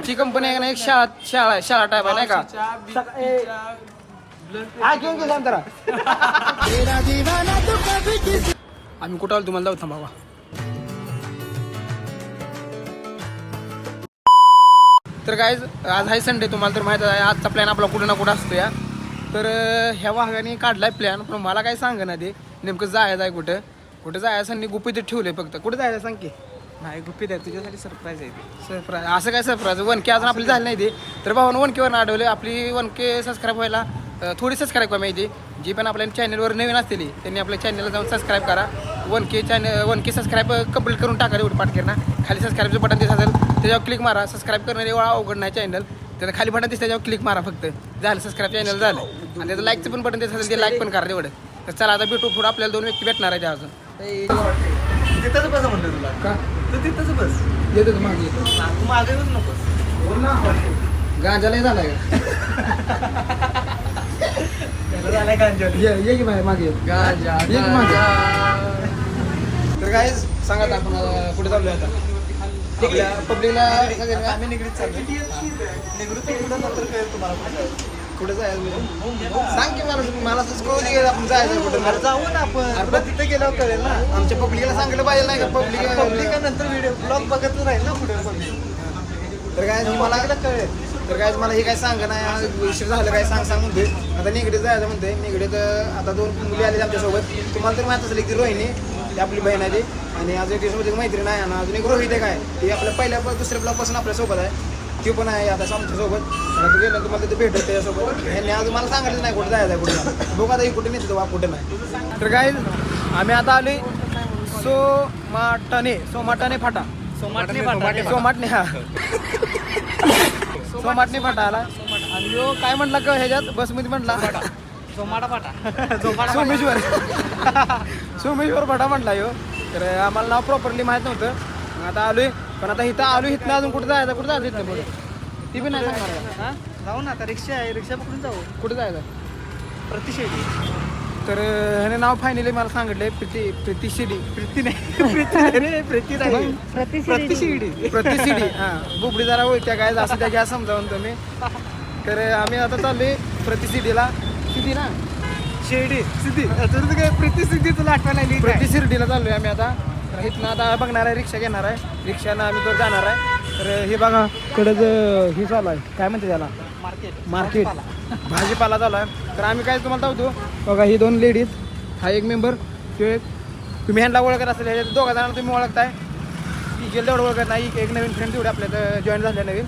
ची कंपनी आहे का नाही? एक शाळा शाळा आहे, शाळा टाईप आहे नाही का? सका- ए, हा घेऊन घे सांग जरा. आम्ही कुठं आलो? तुम्हाला जाऊ थांबा तर काय आज आहे संडे तुम्हाला तर माहीत आहे आजचा प्लॅन आपला कुठं ना कुठं असतो या. तर अं, ह्या वाघाने काढलाय प्लॅन पण मला काय सांग ना ते नेमकं जायचं आहे कुठं? कुठं जायचं? संनी गुपित ठेवले फक्त. कुठं जायचं सांग की? नाही गुप्पी आहे तुझ्यासाठी सरप्राईज आहे ते. सरप्राईज असं काय सरप्राईज वन के अजून आपली झाली नाही ते. तर भावानं वन केवर अडवले आपली वन के सबस्क्राईब व्हायला थोडी सबस्क्राईब करा माहिती जी पण आपल्या चॅनलवर नवीन असलेली त्यांनी आपल्या चॅनलला जाऊन सबस्क्राईब करा. One K channel one K subscribe complete करून टाका एवढं पाठ ना खाली सबस्क्राईबचं बटन दिसत असेल त्याच्यावर क्लिक मारा. सबस्क्राईब करणं एवढा अवघड नाही चॅनल त्याला खाली बटन दिसतं त्याच्यावर क्लिक मारा फक्त. झालं सबस्क्राईब चॅनल झालं. आणि त्याचं लाईकचं पण बटन दिसत असेल ते लाईक पण करा तेवढं. तर चला आता भेटू पुढं. आपल्याला दोन व्यक्ती भेटणार आहे त्या अजून तिथंच बस म्हणतो तुला. का? तू तिथंच बस. येतो तू मागे? येतो तू मागे येऊच नकोस झालाय का? त्याला झालाय गांजर ये ये की बाहेर मागे. ये. गांजा ये की मागे. तर काय सांगा आता आपण अं, कुठे चाललोय आता? आपल्या पब्लिकला आम्ही निगडीत चाललोय. निगडीत पुढं नंतर कळेल तुम्हाला कुठं. कुठे जायचं म्हणजे? सांग की मला मला असं कळू दे आपण जायचं कुठं. जाऊ ना आपण. पण तिथे गेल्यावर कळेल ना. आमच्या पब्लिकला सांगितलं पाहिजे नाही का? पब्लिक पब्लिक नंतर व्हिडिओ ब्लॉग बघत राहील ना पुढे पब्लिक तर काय मला कळेल. तर काय मला हे काय सांग नाही उशीर झालं काय सांग सांग म्हणते आता निगडीत जायचं म्हणते निगडीत आता दोन मुली आले आमच्यासोबत तुम्हाला तर माहीत असेल की रोहिणी ती आपली बहीण ती. आणि अजून एक सोबत एक मैत्रीण आहे आणि अजून एक रोहित आहे काय ती आपल्या पहिल्या दुसऱ्या ब्लॉकपासून आपल्यासोबत आहे. ती पण आहे आता आमच्यासोबत आता तू गेलं तुम्हाला तिथे भेटत त्याच्यासोबत. ह्यांनी अजून मला सांगितलं नाही कुठं जायचं कुठं. बघू आता ही कुठे नेते वा कुठे नाही. तर काय आम्ही आता आले सोमाटणे सोमाटणे फाटा. सोमाटणे फाटा. सोमाटणे हा. सोमाटणे फाटा आला. आणि यो काय म्हटला का ह्याच्यात? बसमध्ये म्हटला. जोमाडा फाटा. सोमेश्वर. सोमेश्वर फाटा म्हटला यो. तर आम्हाला नाव प्रॉपरली माहीत नव्हतं. आता आलोय पण आता इथं आलो इथनं अजून कुठं जायचं कुठं जायचं इथनं पुढे? ती पण नाही सांगणार? हा? जाऊ ना आता रिक्षा आहे रिक्षा पकडून जाऊ. कुठं जायचं? प्रतिषेधी तर ह्याने नाव फायनली मला सांगितलंय प्रीती प्रीती शिडी प्रीती नाही प्रीती नाही रे प्रीती नाही. प्रतिशिडी प्रतिशिडी हा बुबडी जरा ओळख्या काय असं त्या घ्या समजावून तुम्ही. तर आम्ही आता चाललोय प्रतिशिडीला किती ना? शिर्डी सिद्धी. तुझं काय प्रीती सिद्धी तुला आठवायला लागली काय? प्रति शिर्डीला चाललोय आम्ही आता. तर इथनं आता बघणार आहे रिक्षा घेणार आहे. रिक्षानं आम्ही तर जाणार आहे. तर हे बघा कडच हे चालू आहे. काय म्हणते त्याला? मार्केट मार्केट भाजीपाला. चालू आहे. तर आम्ही काय तुम्हाला धावतो बघा ही दोन लेडीज हा एक मेंबर तो एक. तुम्ही ह्यांना ओळखत असेल ह्याच्यात दोघा जणांना तुम्ही ओळखताय. ती गेलं तेवढं ओळखत नाही. एक नवीन फ्रेंड तेवढे आपल्या जॉईन झाले नवीन.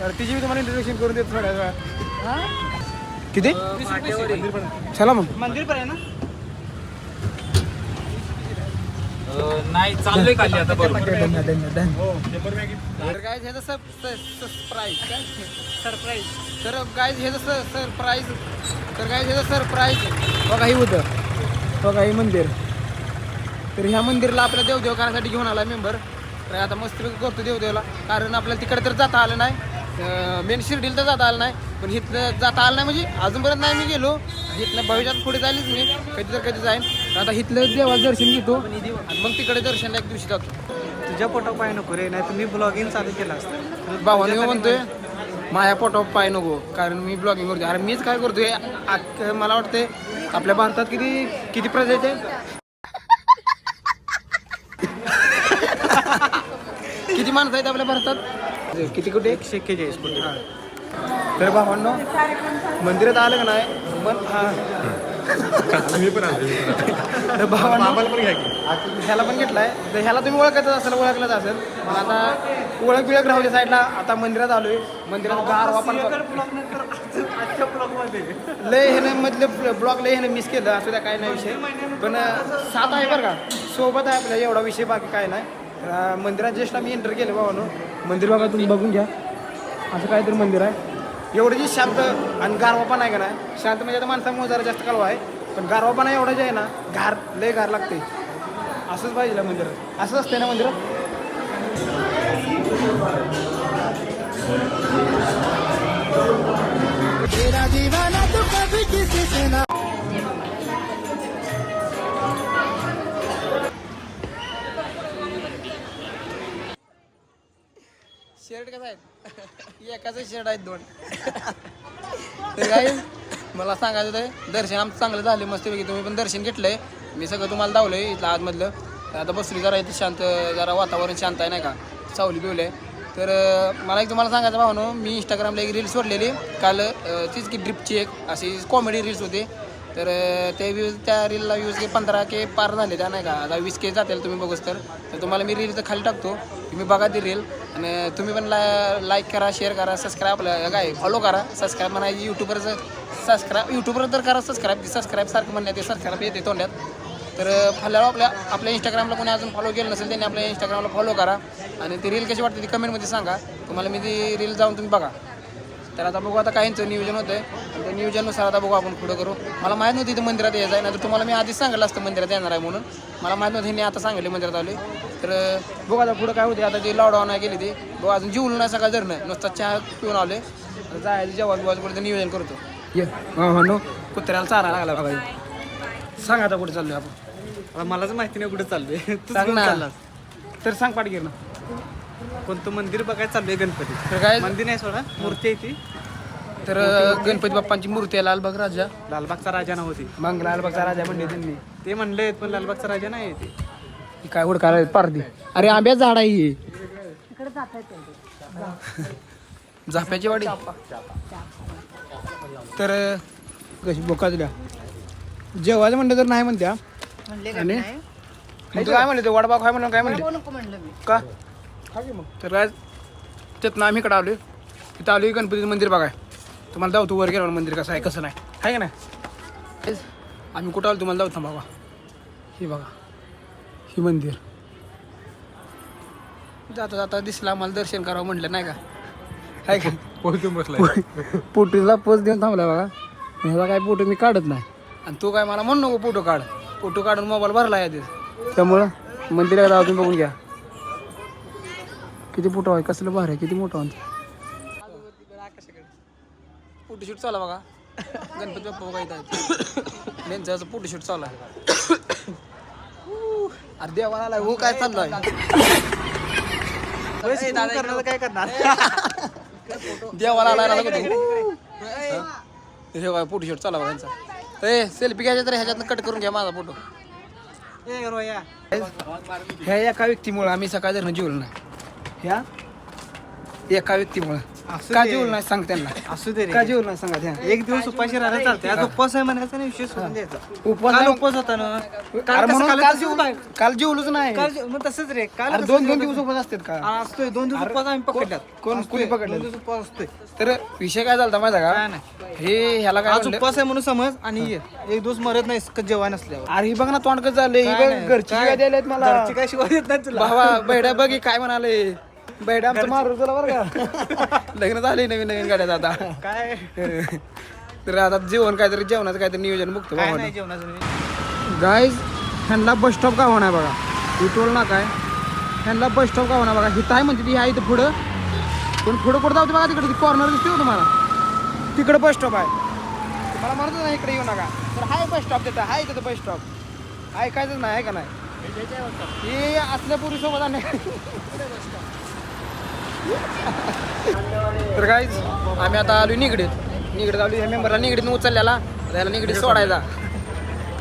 तर तिची मी तुम्हाला इंट्रोडक्शन करून देतो थोड्या वेळा किती? चला मग. मंदिर पण आहे ना नाही चाललोय खाली आता बरोबर. तर सरप्राईज सरप्राईज तर काय ह्याचं सरप्राईज तर काय ह्याचं सरप्राईज बघा ही होतं बघा ही मंदिर. तर ह्या मंदिरला आपल्या देवदेव करायसाठी घेऊन आला मेंबर तर आता मस्तपैकी करतो देवदेवला. कारण आपल्याला तिकडे तर जाता आलं नाही. मेन शिर्डीला तर जाता आलं नाही. पण इथलं जाता आलं नाही म्हणजे अजूनपर्यंत नाही मी गेलो. इथनं भविष्यात पुढे जाईलच मी. कधी तर कधी जाईन. आता इथलं देवाचं दर्शन घेतो. आणि मग तिकडे दर्शनला एक दिवशी जातो. तुझ्या फोटो पाय नको रे नाही तुम्ही ब्लॉगिंग चालू केलं असतं. भावाने म्हणतोय माझ्या पोटावर पाय नको. कारण मी ब्लॉगिंग करतोय. अरे मीच काय करतोय? मला वाटतंय आपल्या भारतात किती किती प्रजाती आहेत किती माणसं आहेत आपल्या भारतात? किती कुठे? एकशे एक्केचाळीस कोटी तर भावांनो मंदिरात आलं का नाही? मन हा. तर भावांनो ह्याला पण घेतलाय. तर ह्याला तुम्ही ओळखतच असेल ओळखलंच असेल. पण आता ओळख बिळख राहू दे साईडला. आता मंदिरात आलोय. मंदिरात गार वापन ब्लॉग नंतर आजच्या ब्लॉगमध्ये. लय ह्याने मधले ब्लॉग लय ह्याने मिस केलं. असं त्या काय नाही विषय. पण सात आहे बरं का. सोबत आहे आपल्या एवढा विषय बाकी काय नाही. मंदिरात ज्येष्ठ आम्ही एंटर केलं बाबानो मंदिर बघा तुम्ही बघून घ्या. असं काहीतरी मंदिर आहे. एवढं जी शांत आणि गारवा पण आहे का ना शांत म्हणजे आता माणसामुळे जरा जास्त कालवा आहे. पण गारवा पण आहे एवढं जे आहे ना गार लय गार लागते. असंच पाहिजे ना मंदिरात. असंच असते ना मंदिरात? एकाच शेड आहेत दोन. तर काय मला सांगायचं होतं दर्शन आमचं चांगलं झालं मस्तपैकी. तुम्ही पण दर्शन घेतलंय. मी सगळं तुम्हाला धावलंय इथलं आतमधलं. आता बसली जरा इथे शांत जरा वातावरण शांत आहे नाही का? सावली बिवलं तर मला एक तुम्हाला सांगायचं भावनो मी इंस्टाग्रामला एक रील सोडलेली. काल तीच की ड्रिपची एक अशी कॉमेडी रील्स होती. तर ते व्ह्यूज त्या रीलला व्ह्यूज के पंधरा के पार झाले त्या नाही का? आता वीस के जातील तुम्ही बघूच तर. तर तुम्हाला मी रील खाली टाकतो. तुम्ही बघा ती रील आणि तुम्ही पण ला लाईक करा शेअर करा सबस्क्राईब आपलं काय फॉलो करा सबस्क्राईब म्हणा यूट्यूबरचं सबस्क्राईब यूट्यूबवर तर करा सबस्क्राईब सबस्क्राईब सारखं म्हणण्यात ते सबस्क्राईब येते तोंडात. तर फॉलो आपल्या आपल्या इंस्टाग्रामला कोणी अजून फॉलो केलं नसेल त्यांनी आपल्या इंस्टाग्रामला फॉलो करा. आणि ती रील कशी वाटते ती कमेंटमध्ये सांगा. तुम्हाला मी ती रील जाऊन तुम्ही बघा. तर आता बघू आता काहींचं नियोजन होतं आणि त्या नियोजननुसार आता बघू आपण पुढं करू. मला माहीत नव्हती इथं मंदिरात यायचं आहे. नाही तुम्हाला मी आधीच सांगितलं असतं मंदिरात येणार आहे म्हणून. मला माहीत नव्हतं ह्यांनी आता सांगितले मंदिरात आले तर बघू आता पुढं काय होते आता ते लॉकडाऊन आहे गेली ती बघू अजून जीवन नाही सकाळ धरणं. नुसता चहा पिऊन आले जायचं जेव्हा बिवाज कुठे नियोजन करतो. ये. हो नो. कुत्र्याला चारा लागला बघा. सांग आता कुठे चाललोय आपण. आता मलाच माहिती नाही कुठे चाललोय. सांग ना. चाललास. तर सांग पाठगीर ना. कोणतं मंदिर बघायला चाललोय गणपती. तर काय? मंदिर नाही सोडा मूर्ती आहे ती. तर गणपती बाप्पांची मूर्ती आहे लालबाग राजा. लालबागचा राजा नव्हती मग लालबागचा राजा म्हणले त्यांनी. ते म्हणले पण लालबागचा राजा नाही आहे ते. ही काय हुडकायला पारदी अरे आंब्याच झाड आहे ही झाप्याची वाडी. तर कशी बोका दिल्या जेवायचं म्हणलं तर नाही म्हणत्या. आणि? मग तू काय म्हणले? ते वडापाव काय म्हणलं? काय म्हणले का? तर काय त्यातनं आम्ही इकडं आलोय. तिथं आलोय गणपतीचं मंदिर बघाय. तुम्हाला जाऊ तू वर गेलो मंदिर कसं आहे कसं नाही. आहे का नाही? तेच. आम्ही कुठं आलो तुम्हाला जाऊ बाबा हे बघा. ही मंदिर. जाता जाता दिसला आम्हाला दर्शन करावं म्हटलं नाही का? आहे का? पोहोचून बसलाय. फोटोला पोच देऊन थांबला बघा. ह्याला काय फोटो मी काढत नाही. आणि तू काय मला म्हणू नको फोटो काढ. फोटो काढून मोबाईल भरला आहे त्यामुळं मंदिरात जाऊ तुम्ही बघून घ्या. किती फोटो आहे कसलं भार आहे किती मोठं फोटोशूट चालू बघा. गणपती बाप्पा बघा इथं. त्यांचं फोटोशूट चालू आहे. अरे देवाला हो काय चाललं आहे करणार काय करणार? देवाला आला हे? फोटो शूट चालू आहे त्यांचा ए सेल्फी घ्यायचा तर ह्याच्यातनं कट करून घ्या माझा फोटो. ह्या एका व्यक्तीमुळे आम्ही सकाळ जेवलो नाही. ह्या एका व्यक्तीमुळे. असू का दे. जेवलो नाही सांग त्यांना. असू दे का रे. जेवलो नाही सांगा त्या एक दिवस उपाशी राहायला चालते आज उपवास आहे म्हणायचा नाही विषय सोडून द्यायचा. उपवास काल नाही- उपवास होता ना? काल कसं- म्हणून काल काल तसंच जेवलो बाहेर- काल जेवलोच नाही. काल जे- मग तसंच रे. काल अरे कसं दोन दोन जेवलो? दिवस उपवास असतात का? हा, असतोय. दोन दिवस उपवास आम्ही पकडल्यात. कोण- असतोय. कोणी पकडले? दोन दिवस उपवास असतोय. तर विषय काय झाला माहिती काय का? नाही. हे ह्याला काय आज म्हणलं? उपवास आहे म्हणून समज आणि ये. एक दिवस मरत नाही जेवाय नसल्यावर. अरे ही बघ ना तोंड कसं झालंय ही काय बघ नाही. घरची काय? शिव्या द्यायला मला. घरची काय शिवाय देत नाही तुला? भावा बैड्या बघ हे काय म्हणाले? बैड्या आमचं मारू तुला बरं का. लग्न झाले नवीन नवीन गाड्यात आता. काय? तर आता जेवण काहीतरी जेवणाचं काहीतरी नियोजन बघतो काय नाही जेवणाचं नाही. गाईज ह्यांना बस स्टॉप का होणार बघा? ही टोल ना काय ह्यांना बस स्टॉप का होणार बघा? ही काय म्हणते ती आहे इथं पुढं. पण पुढं कुठं जाऊ बघा तिकडे कॉर्नर दिसते हो तुम्हाला. तिकडं बस स्टॉप आहे. मला म्हणत ना इकडे येऊ नका. तर हाय बस स्टॉप तिथं हाय तिथं बस स्टॉप ऐकायचं नाही आहे का नाही? हे असल्या पुरी सोबत आणि तर काहीच आम्ही आता आलो निगडीत. निगडीत आलो ह्या मेंबरला निगडीत उचललेला. आता याला निगडीत सोडायचा.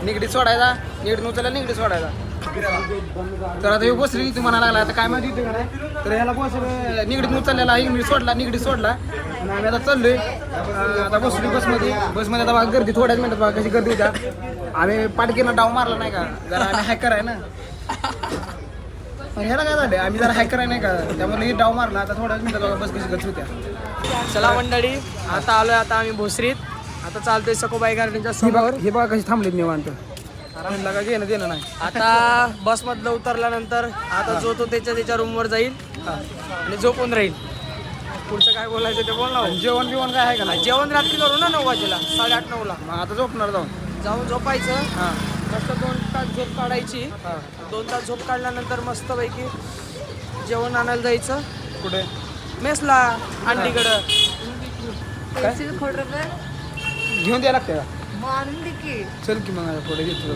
निगडीत सोडायचा. निगडीत उचलला निगडीत सोडायचा. तर आता हे बसली ती म्हणायला लागला. आता काय माहिती होती का नाही तर ह्याला बस निगडीत उचललेला. निगडीत सोडला निगडीत सोडला. आणि आम्ही आता चाललोय. आता बसली बसमध्ये. बसमध्ये आता गर्दी थोड्याच मिनिटात बघा कशी गर्दी होत्या. आम्ही पाटकीनं डाव मारला नाही का? जरा हॅकर आहे ना. ह्याला काय झालं आम्ही जरा हॅकर आहे नाही का? त्यामुळे डाव मारला. आता थोड्याच मिनिटात बस कशी गच होत्या. चला मंडळी आता आलोय आता आम्ही भोसरीत. आता चालतोय सकोबाई गार्डनच्या समोर. हे बघा कशी थांबलीत निवांत. म्हणला का घेणं देणं नाही? आता बस मधलं उतरल्यानंतर आता जो तो त्याच्या त्याच्या रूमवर जाईल आणि झोपून राहील. पुढचं काय बोलायचं ते बोल ना जेवण बिवण काय आहे का जेवण रात्री करू ना नऊ वाजेला साडेआठ नऊला. मग आता झोपणार जाऊन जाऊन झोपायचं. हां. मस्त दोन तास झोप काढायची. दोन तास झोप काढल्यानंतर मस्तपैकी जेवण आणायला जायचं. कुठे? मेसला अंडीकडं. घेऊन द्यायला लागते का? चल की मग आता पुढे घेतो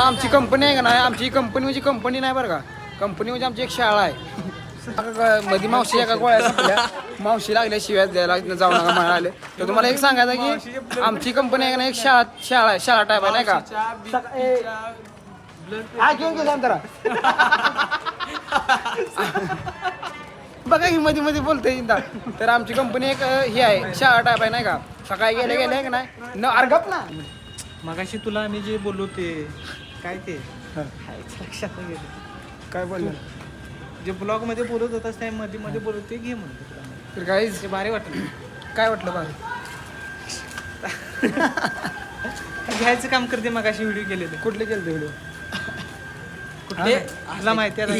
आमची कंपनी आहे का नाही? आमची कंपनी म्हणजे कंपनी नाही बरं का? कंपनी म्हणजे आमची एक शाळा आहे. मध्ये मावशी एका गोळ्या संपल्या. मावशी लागल्या शिव्यात द्यायला जाऊ नका आले तर तुम्हाला एक सांगायचं की आमची कंपनी आहे का नाही एक शाळा शाळा शाळा टाईप आहे नाही का? हा घेऊन जरा बघा ही मध्ये मध्ये बोलतोय इंदा तर आमची कंपनी एक ही आहे शाळा टाईप आहे नाही का? सकाळी गेले गेले का नाही? न अर्गप ना. मगाशी तुला आम्ही जे बोललो ते काय ते? लक्षात. काय बोललं? जे ब्लॉगमध्ये बोलत होतास त्या मध्ये मध्ये बोलत ते घे म्हणतो तुला. तर काहीच ते भारी वाटलं. काय वाटलं बघ? घ्यायचं काम करते मगाशी व्हिडिओ केलेले. कुठले केलं व्हिडिओ कुठले? तुला माहिती आहे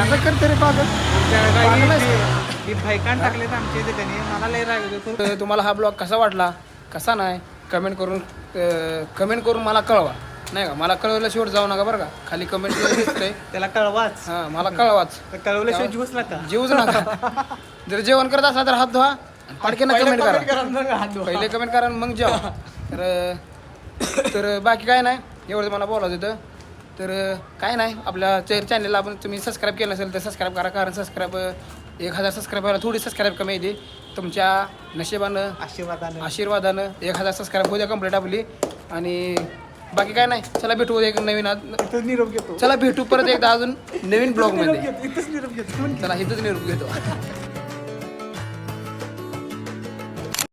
असं करते रे पागल. मी आमच्या इथे त्याने. मला लय राग येतो तर तुम्हाला हा ब्लॉग कसा वाटला कसा नाही कमेंट करून कमेंट करून मला कळवा. नाही का? मला कळवलं शेवट जाऊ नका बरं का? खाली कमेंट दिसतंय. त्याला कळवाच. हां मला कळवाच. तर कळवल्याशिवाय जीवच नका. जीवच नका. जर जेवण करत असला तर हात धुवा. पाडकेनं कमेंट करा. पहिले कमेंट करा मग जेवा. तर तर बाकी काय नाही. एवढं मला बोलायचं होतं. तर काय नाही. आपल्या चेअर चॅनलला आपण तुम्ही सबस्क्राईब केलं नसेल तर सबस्क्राईब करा. कारण सबस्क्राईब एक हजार सबस्क्राईब व्हायला थोडी सबस्क्राईब कमी येते तुमच्या नशिबानं आशीर्वादाने. आशीर्वादानं एक हजार सबस्क्राईब होऊ द्या कंप्लीट आपली. आणि बाकी काय नाही. चला भेटू एक नवीन आज. इथं निरोप घेतो. चला भेटू परत एकदा अजून नवीन ब्लॉगमध्ये इथंच निरोप घेतो. चला इथंच निरोप घेतो.